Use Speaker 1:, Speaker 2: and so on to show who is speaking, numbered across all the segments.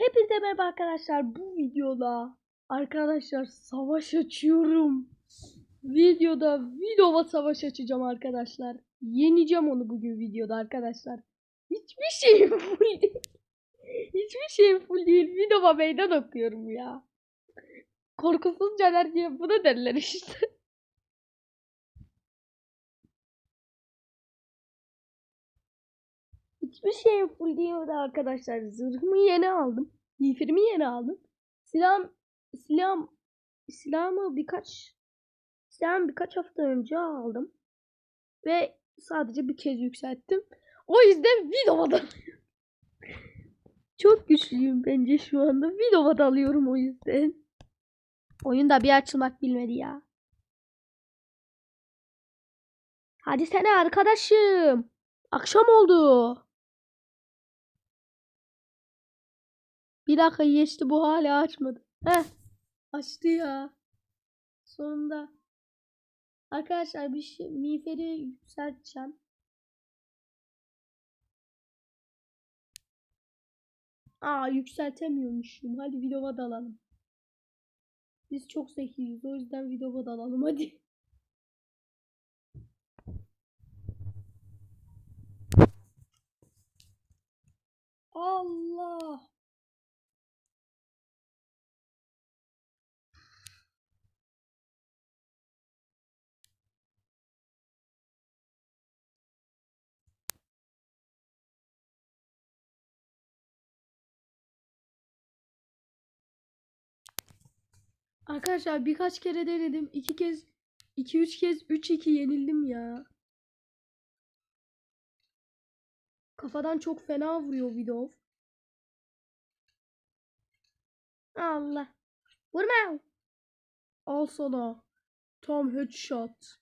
Speaker 1: Hepinize merhaba arkadaşlar. Bu videoda arkadaşlar savaş açıyorum. Videoda Vidova savaş açacağım arkadaşlar. Yeneceğim onu bugün videoda arkadaşlar. Hiçbir şeyim full değil. Hiçbir şeyim full değil. Vidova meydan okuyorum ya. Korkusuz caner diye buna derler işte. Hiçbir şeyim full değildi arkadaşlar. Zırhımı yeni aldım. Miğferimi yeni aldım. Silahım, silahım, silahımı birkaç, silahımı birkaç hafta önce aldım. Ve sadece bir kez yükselttim. O yüzden Vidova'da Çok güçlüyüm bence şu anda. Vidova'da alıyorum o yüzden. Oyunda bir açılmak bilmedi ya. Hadi sene arkadaşım. Akşam oldu. Bir dakika geçti bu hala açmadı. Heh. Açtı ya. Sonunda. Arkadaşlar bir şey miğferi yükselteceğim. Aa yükseltemiyormuşum. Hadi videoya dalalım. Biz çok zekiyiz. O yüzden videoya dalalım hadi. Allah. Arkadaşlar birkaç kere denedim. iki kez, iki üç kez, üç iki yenildim ya. Kafadan çok fena vuruyor Vidov. Allah. Vurma. Al sana. Tam headshot.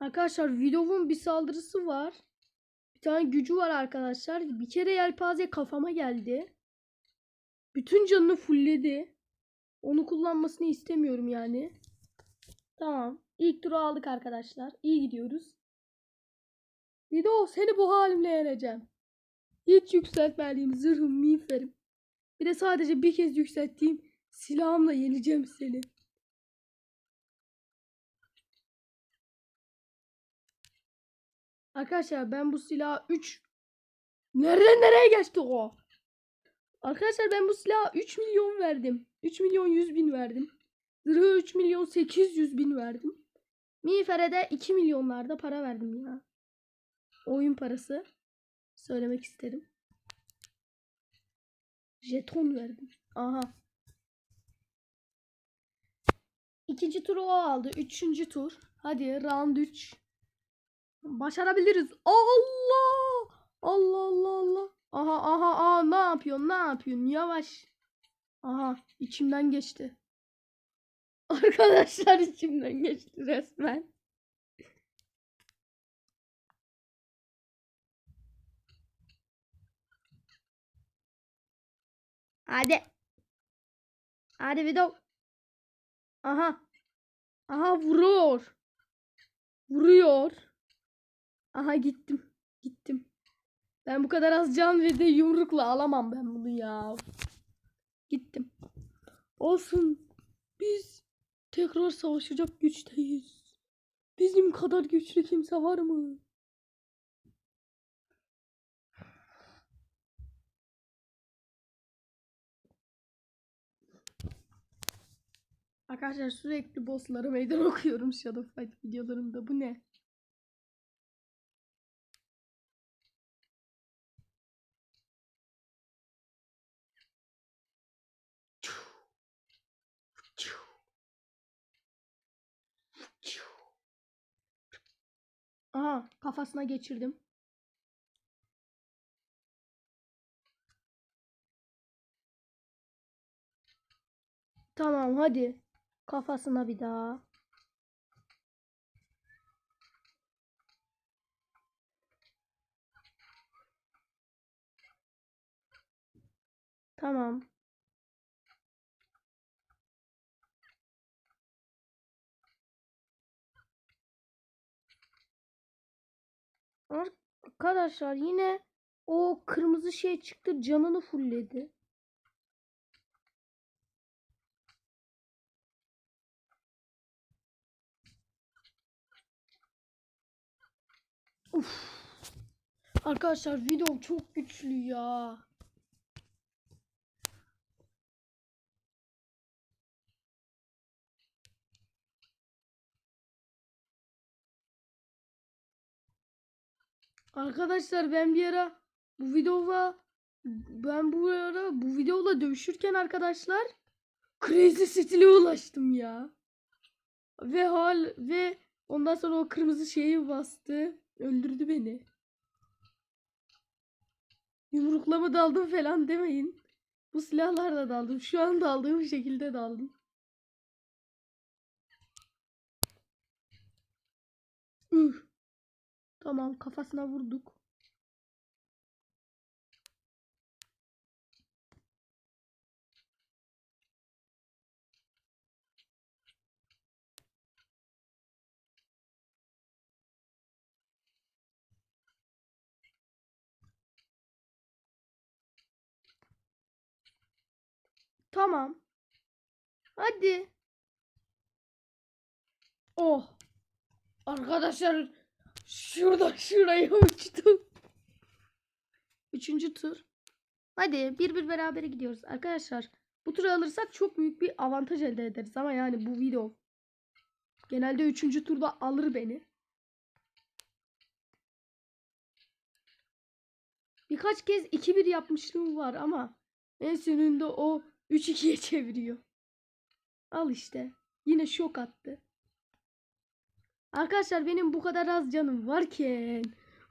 Speaker 1: Arkadaşlar Vidov'un bir saldırısı var. Bir tane gücü var arkadaşlar. Bir kere yelpaze kafama geldi. Bütün canını fullledi. Onu kullanmasını istemiyorum yani. Tamam. İlk turu aldık arkadaşlar. İyi gidiyoruz. Vidov seni bu halimle yeneceğim. Hiç yükseltmediğim zırhım miğferim. Bir de sadece bir kez yükselttiğim silahımla yeneceğim seni. Arkadaşlar ben bu silah 3 Nereden nereye geçti o? Arkadaşlar ben bu silaha 3 milyon verdim. 3 milyon 100 bin verdim. Zırhı 3 milyon 800 bin verdim. Miğfere de 2 milyonlarda para verdim ya. Oyun parası. Söylemek isterim. Jeton verdim. Aha. İkinci turu o aldı. Üçüncü tur. Hadi round 3. Başarabiliriz. Allah! Allah Allah Allah. Aha aha aha ne yapıyorsun? Ne yapıyorsun? Yavaş. Aha içimden geçti. Arkadaşlar içimden geçti resmen. Hadi. Hadi video. Aha. Aha vuruyor. Vuruyor. Aha gittim. Gittim. Ben bu kadar az can ve de yumrukla alamam ben bunu ya. Gittim. Olsun. Biz tekrar savaşacak güçteyiz. Bizim kadar güçlü kimse var mı? Arkadaşlar sürekli bosslara meydan okuyorum Shadow Fight videolarımda. Bu ne? Aha kafasına geçirdim. Tamam hadi. Kafasına bir daha. Tamam. Arkadaşlar yine o kırmızı şey çıktı canını fulledi. Uf. Arkadaşlar video çok güçlü ya. Arkadaşlar ben bir ara bu videoda ben bu ara bu videoda dövüşürken arkadaşlar Crazy Steel'e ulaştım ya. Ve hal ve ondan sonra o kırmızı şeyi bastı. Öldürdü beni. Yumruklama daldım falan demeyin. Bu silahlarla daldım. Şu an daldığım şekilde daldım. Üh. Tamam kafasına vurduk. Tamam. Hadi. Oh. Arkadaşlar şurada şuraya uçtum. Üçüncü tur. Hadi bir bir beraber gidiyoruz. Arkadaşlar bu turu alırsak çok büyük bir avantaj elde ederiz. Ama yani bu video genelde üçüncü turda alır beni. Birkaç kez 2-1 yapmışlığım var ama en sonunda o 3-2'ye çeviriyor. Al işte. Yine şok attı. Arkadaşlar benim bu kadar az canım varken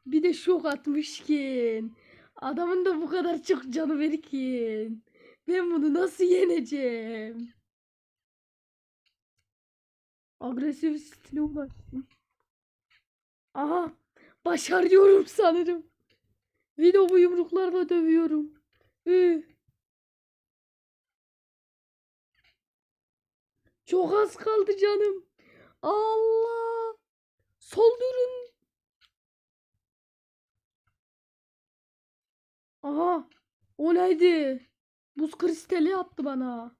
Speaker 1: bir de şok atmışken adamın da bu kadar çok canı verirken ben bunu nasıl yeneceğim? Agresif stile ulaştım. Aha başarıyorum sanırım. Video bu yumruklarla dövüyorum. Üh. Çok az kaldı canım. Allah. Soldurun. Aha. O neydi? Buz kristali yaptı bana.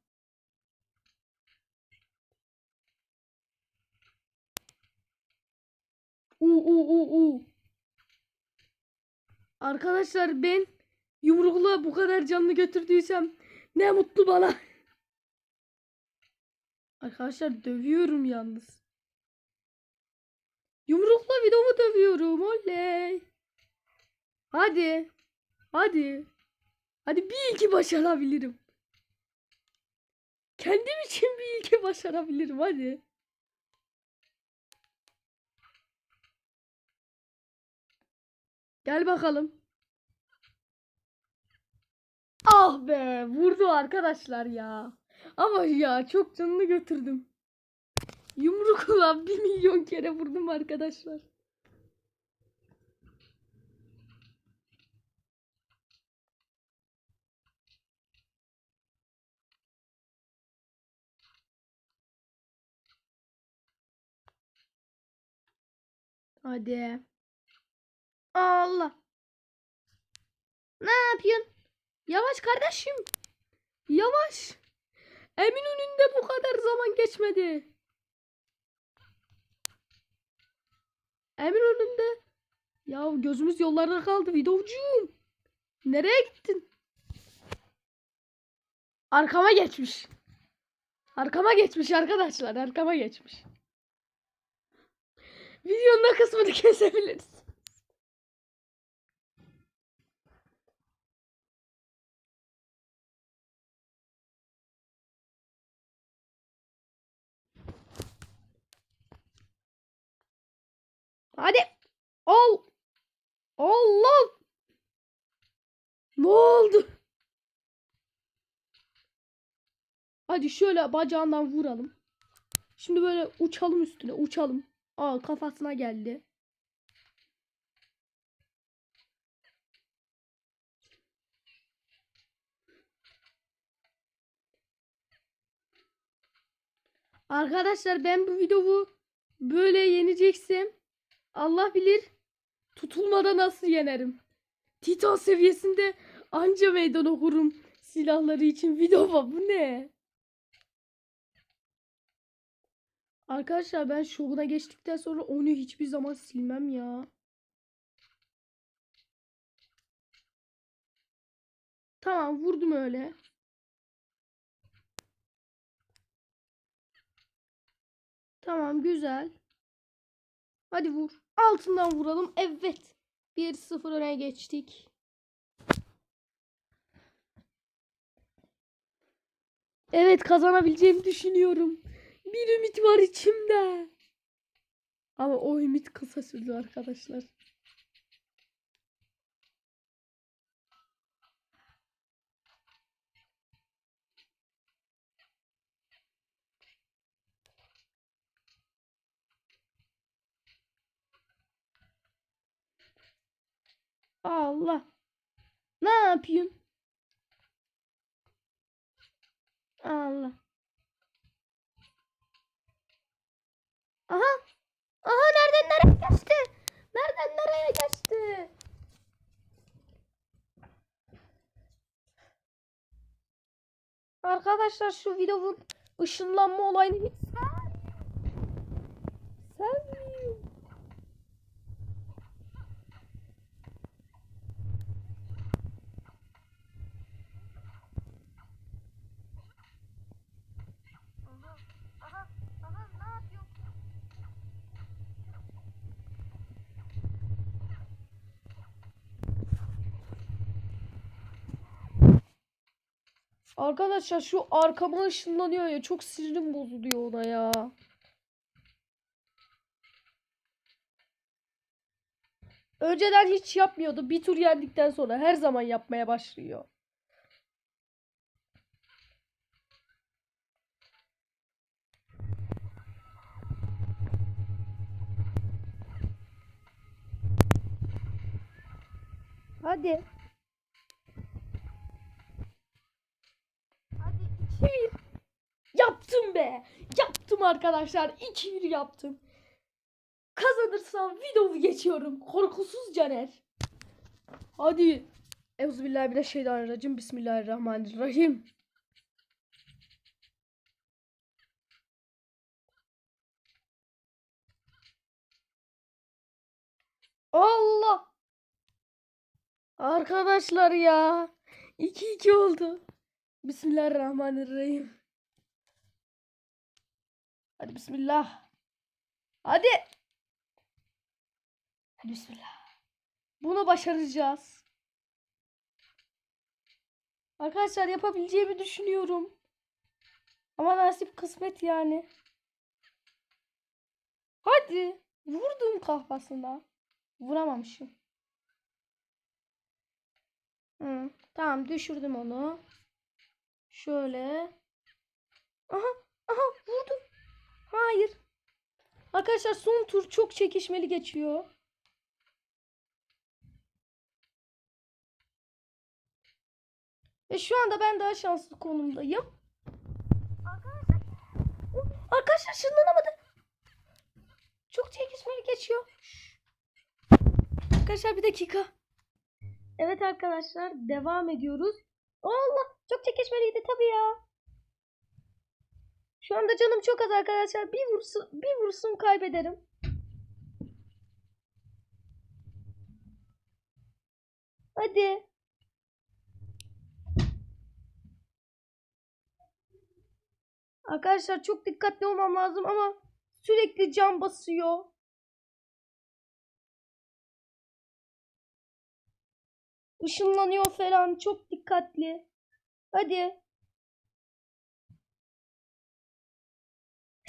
Speaker 1: U u u u. Arkadaşlar ben yumrukla bu kadar canlı götürdüysem ne mutlu bana. Arkadaşlar dövüyorum yalnız. Yumrukla videomu dövüyorum. Oley. Hadi. Hadi. Hadi bir iki başarabilirim. Kendim için bir iki başarabilirim. Hadi. Gel bakalım. Ah be vurdu arkadaşlar ya. Ama ya çok canını götürdüm. Yumrukla bir milyon kere vurdum arkadaşlar. Hadi. Allah. Ne yapıyorsun? Yavaş kardeşim. Yavaş. Eminönü'nde bu kadar zaman geçmedi. Eminönü'nde. Ya gözümüz yollarda kaldı videocuğum. Nereye gittin? Arkama geçmiş. Arkama geçmiş arkadaşlar. Arkama geçmiş. Videonun o kısmını kesebiliriz. Hadi. Ol. Allah. Ne oldu? Hadi şöyle bacağından vuralım. Şimdi böyle uçalım üstüne uçalım. Aa kafasına geldi. Arkadaşlar ben bu videoyu böyle yeneceksem Allah bilir Tutulmada nasıl yenerim? Titan seviyesinde anca meydan okurum silahları için. Vidova bu ne? Arkadaşlar ben şovuna geçtikten sonra onu hiçbir zaman silmem ya. Tamam vurdum öyle. Tamam güzel. Hadi vur. Altından vuralım. Evet. 1-0 öne geçtik. Evet kazanabileceğimi düşünüyorum. Bir ümit var içimde. Ama o ümit kısa sürdü arkadaşlar. Allah. Ne yapıyorsun? Allah. Aha. Aha nereden nereye geçti? Nereden nereye geçti? Arkadaşlar şu videonun ışınlanma olayını hiç sevmiyorum.
Speaker 2: Aha,
Speaker 1: Arkadaşlar şu arkama ışınlanıyor ya çok sinirim bozuluyor ona ya. Önceden hiç yapmıyordu. Bir tur yendikten sonra her zaman yapmaya başlıyor. Hadi.
Speaker 2: Hadi
Speaker 1: 2-1. Yaptım be. Yaptım arkadaşlar. 2-1 yaptım. Kazanırsam videomu geçiyorum. Korkusuz Caner. Hadi. Euzubillahimineşşeytanirracim. Bismillahirrahmanirrahim. Allah. Arkadaşlar ya. 2-2 oldu. Bismillahirrahmanirrahim. Hadi bismillah. Hadi. Hadi bismillah. Bunu başaracağız. Arkadaşlar yapabileceğimi düşünüyorum. Ama nasip kısmet yani. Hadi. Vurdum kafasına. Vuramamışım. Hı, tamam düşürdüm onu. Şöyle. Aha, aha vurdum. Hayır. Arkadaşlar son tur çok çekişmeli geçiyor. Ve şu anda ben daha şanslı konumdayım.
Speaker 2: arkadaşlar
Speaker 1: Arkadaşlar ışınlanamadı. Çok çekişmeli geçiyor. Arkadaşlar bir dakika. Evet arkadaşlar devam ediyoruz. Allah çok çekişmeliydi tabii ya. Şu anda canım çok az arkadaşlar. Bir vursun, bir vursun kaybederim. Hadi. Arkadaşlar çok dikkatli olmam lazım ama sürekli cam basıyor. Işınlanıyor falan. Çok dikkatli. Hadi.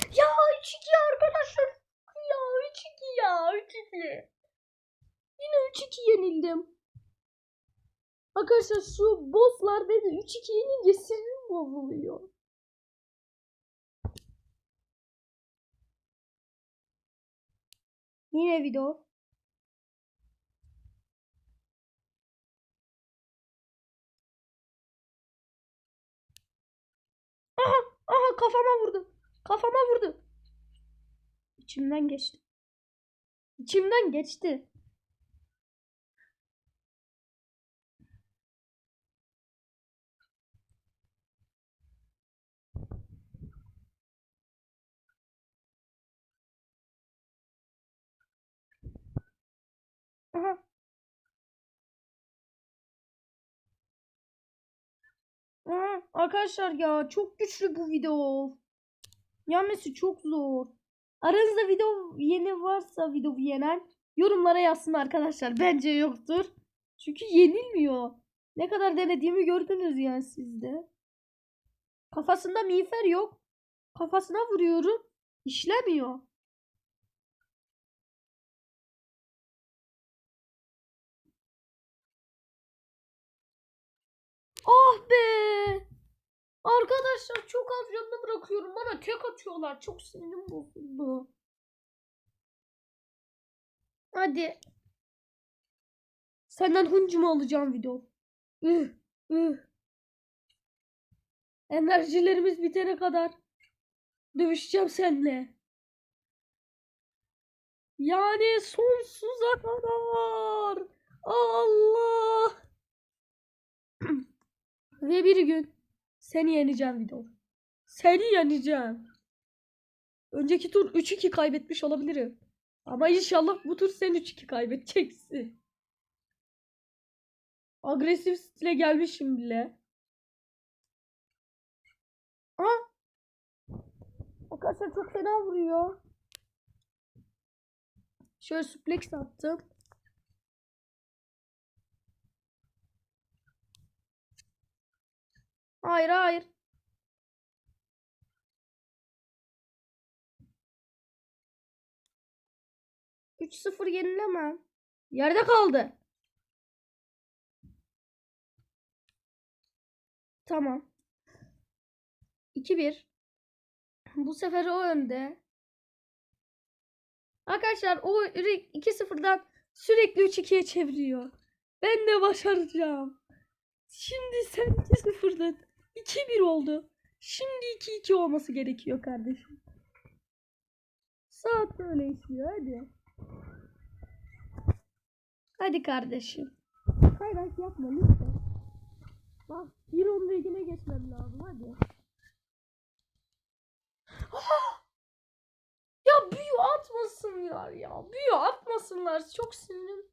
Speaker 1: Ya 3-2 arkadaşlar. Ya 3-2 ya 3-2. Yine 3-2 yenildim. Arkadaşlar şu bosslar dedi 3-2 yenince sinirim bozuluyor. Yine video. Aha, aha kafama vurdu. Kafama vurdu. İçimden geçti. İçimden geçti. Aha. Aha. Arkadaşlar ya çok güçlü bu video. Yenmesi çok zor. Aranızda video yeni varsa video yenen yorumlara yazsın arkadaşlar. Bence yoktur. Çünkü yenilmiyor. Ne kadar denediğimi gördünüz yani sizde. Kafasında miğfer yok. Kafasına vuruyorum. İşlemiyor. Ah be! Arkadaşlar çok az canını bırakıyorum. Bana tek atıyorlar. Çok sinirim bozuldu. Hadi. Senden hıncımı alacağım video. Üh, üh. Enerjilerimiz bitene kadar dövüşeceğim seninle. Yani sonsuza kadar. Allah. Ve bir gün seni yeneceğim video. Seni yeneceğim. Önceki tur 3-2 kaybetmiş olabilirim. Ama inşallah bu tur sen 3-2 kaybedeceksin. Agresif stile gelmişim bile. Aa! Arkadaşlar çok fena vuruyor. Şöyle suplex attım. Hayır hayır. Üç sıfır yenilemem. Yerde kaldı. Tamam. 2-1. Bu sefer o önde. Arkadaşlar o 2-0'dan sürekli 3-2'ye çeviriyor. Ben de başaracağım. Şimdi sen 2-0'dan 2-1 oldu. Şimdi 2-2 olması gerekiyor kardeşim. Saat böyle işliyor hadi. Hadi kardeşim. Kaynak yapma lütfen. Bak bir onun ligine geçmem lazım hadi. Ah! Ya büyü atmasınlar ya. Büyü atmasınlar. Çok sinirim.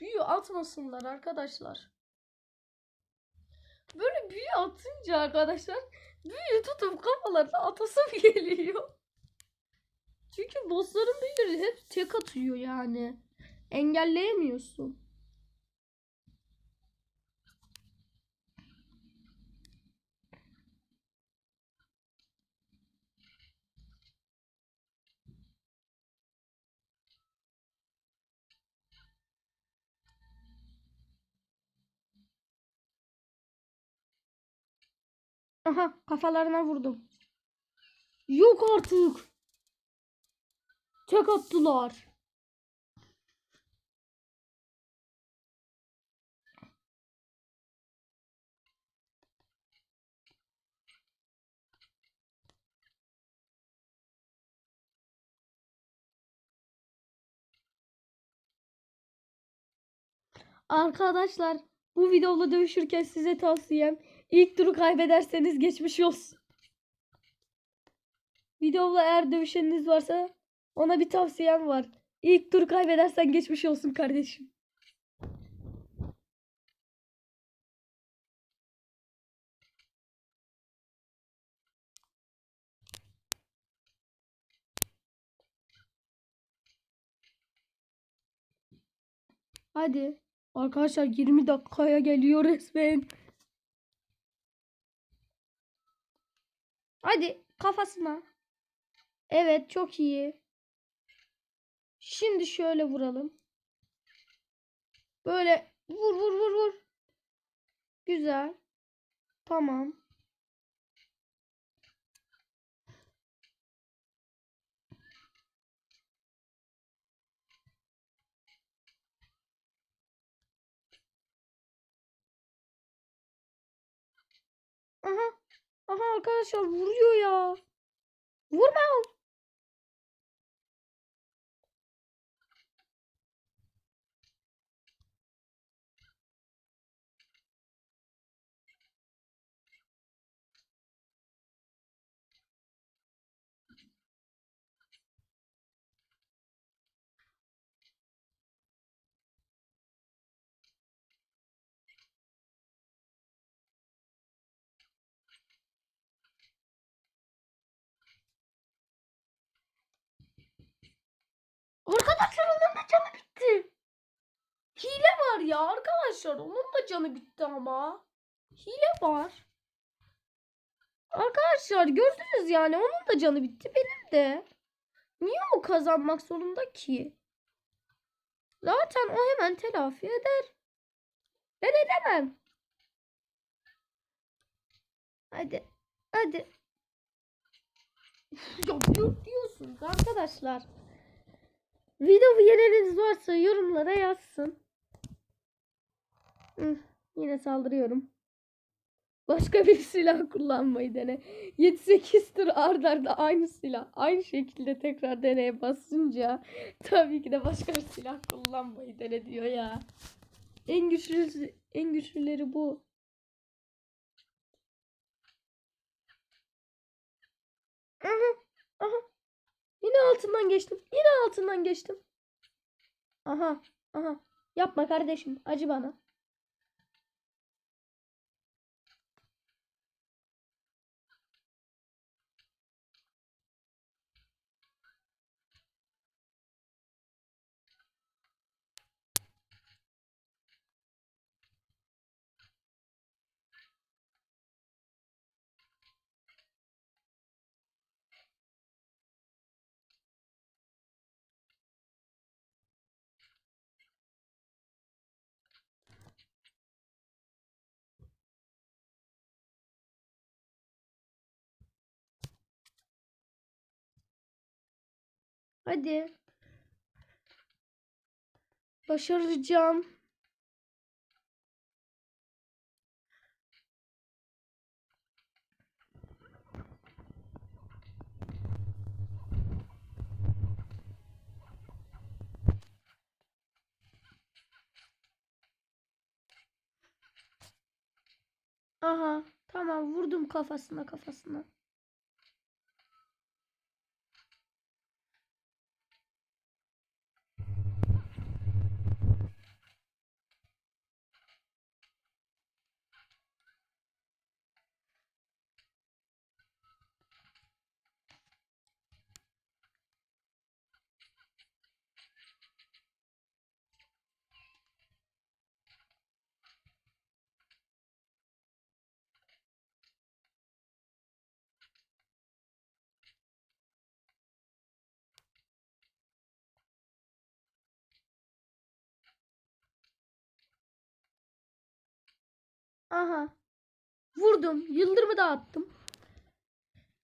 Speaker 1: Büyü atmasınlar arkadaşlar. Böyle büyü atınca arkadaşlar büyü tutup kafalarına atasım geliyor. Çünkü bossların büyüleri hep tek atıyor yani. Engelleyemiyorsun. Aha kafalarına vurdum. Yok artık. Tek attılar. Arkadaşlar bu videoda dövüşürken size tavsiyem ilk turu kaybederseniz geçmiş olsun. Videoda eğer dövüşeniniz varsa ona bir tavsiyem var. İlk turu kaybedersen geçmiş olsun kardeşim. Hadi. Arkadaşlar 20 dakikaya geliyor resmen. Hadi kafasına. Evet çok iyi. Şimdi şöyle vuralım. Böyle vur vur vur vur. Güzel. Tamam. Aha. Aha arkadaşlar vuruyor ya. Vurma. Arkadaşlar onun da canı bitti ama. Hile var. Arkadaşlar gördünüz yani onun da canı bitti benim de. Niye o kazanmak zorunda ki? Zaten o hemen telafi eder. Ben edemem. Hadi. Hadi. Uf, ya diyor- diyorsunuz arkadaşlar. Video yeriniz varsa yorumlara yazsın. Yine saldırıyorum. Başka bir silah kullanmayı dene. 7-8 tur ard arda aynı silah. Aynı şekilde tekrar deneye basınca tabii ki de başka bir silah kullanmayı dene diyor ya. En güçlü en güçlüleri bu. Aha, aha. Yine altından geçtim. Yine altından geçtim. Aha, aha. Yapma kardeşim. Acı bana. Hadi. Başaracağım. Aha, tamam vurdum kafasına kafasına. Aha. Vurdum. Yıldırımı da attım.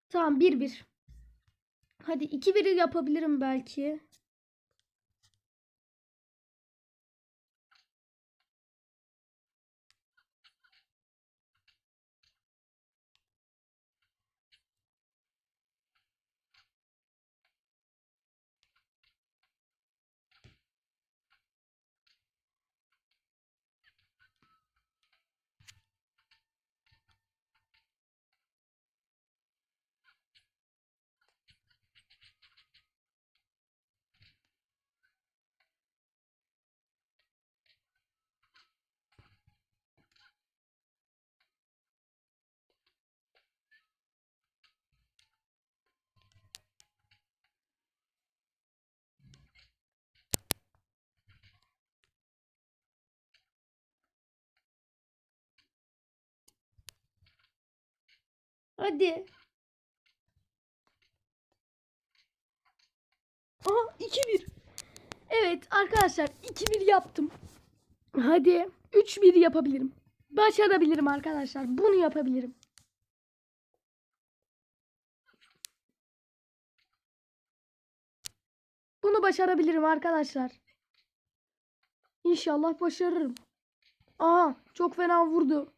Speaker 1: Tamam 1-1. Hadi 2-1 yapabilirim belki. Hadi. Aha 2-1. Evet arkadaşlar 2-1 yaptım. Hadi 3-1 yapabilirim. Başarabilirim arkadaşlar. Bunu yapabilirim. Bunu başarabilirim arkadaşlar. İnşallah başarırım. Aha çok fena vurdu.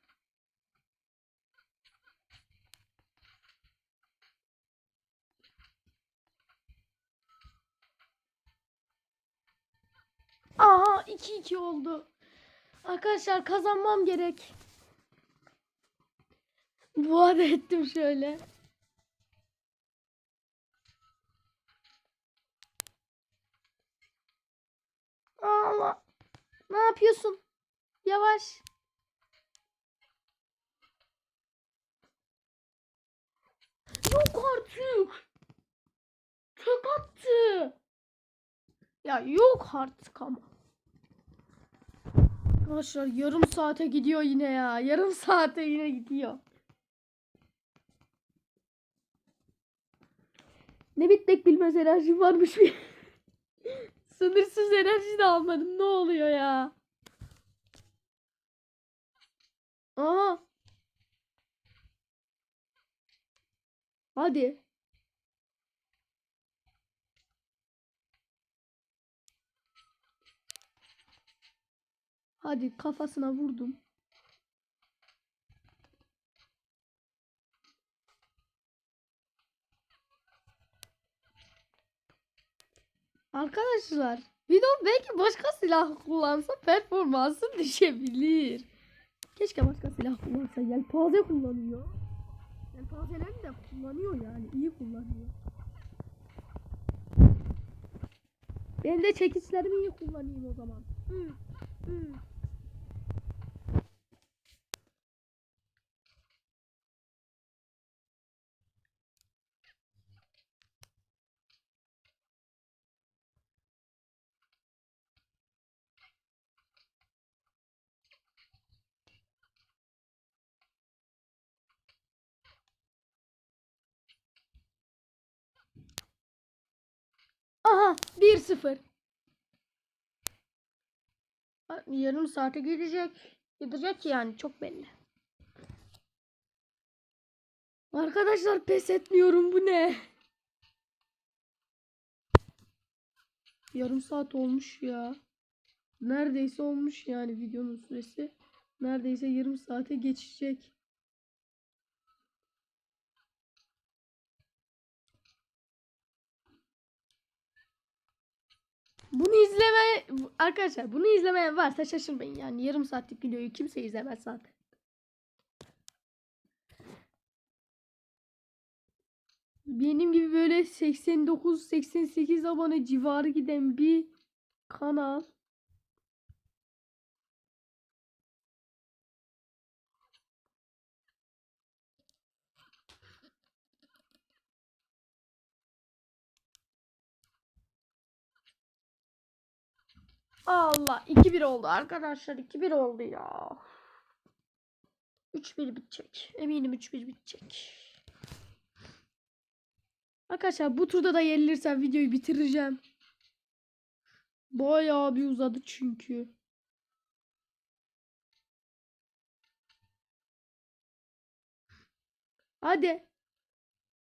Speaker 1: Aha 2-2 oldu. Arkadaşlar kazanmam gerek. Dua da ettim şöyle. Allah. Ne yapıyorsun? Yavaş. Yok artık. Tek attı. Ya yok artık ama. Arkadaşlar yarım saate gidiyor yine ya. Yarım saate yine gidiyor. Ne bitmek bilmez enerji varmış bir. Sınırsız enerji de almadım. Ne oluyor ya? Aa. Hadi. Hadi kafasına vurdum. Arkadaşlar video belki başka silah kullansa performansı düşebilir. Keşke başka silah kullansa. Yelpaze kullanıyor. Yelpazelerini de kullanıyor yani. iyi kullanıyor. Ben de çekiçlerimi iyi kullanayım o zaman. Hı, hı. Aha 1-0. Ha, Yarım saate gidecek. Gidecek yani çok belli. Arkadaşlar pes etmiyorum bu ne? Yarım saat olmuş ya. Neredeyse olmuş yani videonun süresi. Neredeyse yarım saate geçecek. Bunu izleme arkadaşlar bunu izlemeyen varsa şaşırmayın yani yarım saatlik videoyu kimse izlemez zaten. Benim gibi böyle 89-88 abone civarı giden bir kanal. Allah 2-1 oldu arkadaşlar 2-1 oldu ya. 3-1 bitecek. Eminim 3-1 bitecek. Arkadaşlar bu turda da yenilirsem videoyu bitireceğim. Bayağı bir uzadı çünkü. Hadi.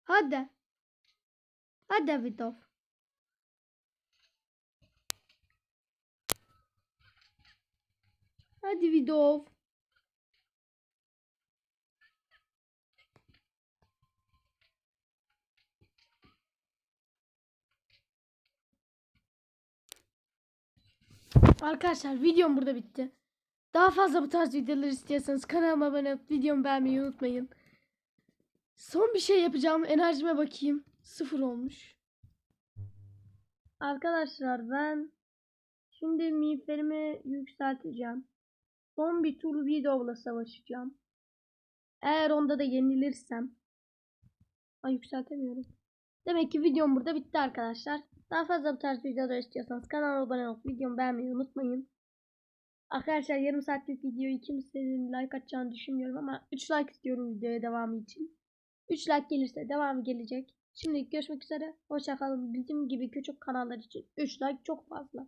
Speaker 1: Hadi. Hadi Vidov. Hadi Vidov. Arkadaşlar videom burada bitti. Daha fazla bu tarz videolar istiyorsanız kanalıma abone olup videomu beğenmeyi unutmayın. Son bir şey yapacağım. Enerjime bakayım. Sıfır olmuş. Arkadaşlar ben şimdi miğferimi yükselteceğim. Son bir tur videoyla savaşacağım. Eğer onda da yenilirsem. Ay yükseltemiyorum. Demek ki videom burada bitti arkadaşlar. Daha fazla bu tarz videolar istiyorsanız kanalıma abone olup videomu beğenmeyi unutmayın. Arkadaşlar yarım saatlik videoyu kimsenin like atacağını düşünmüyorum ama 3 like istiyorum videoya devamı için. 3 like gelirse devamı gelecek. Şimdi görüşmek üzere. Hoşçakalın. Bizim gibi küçük kanallar için 3 like çok fazla.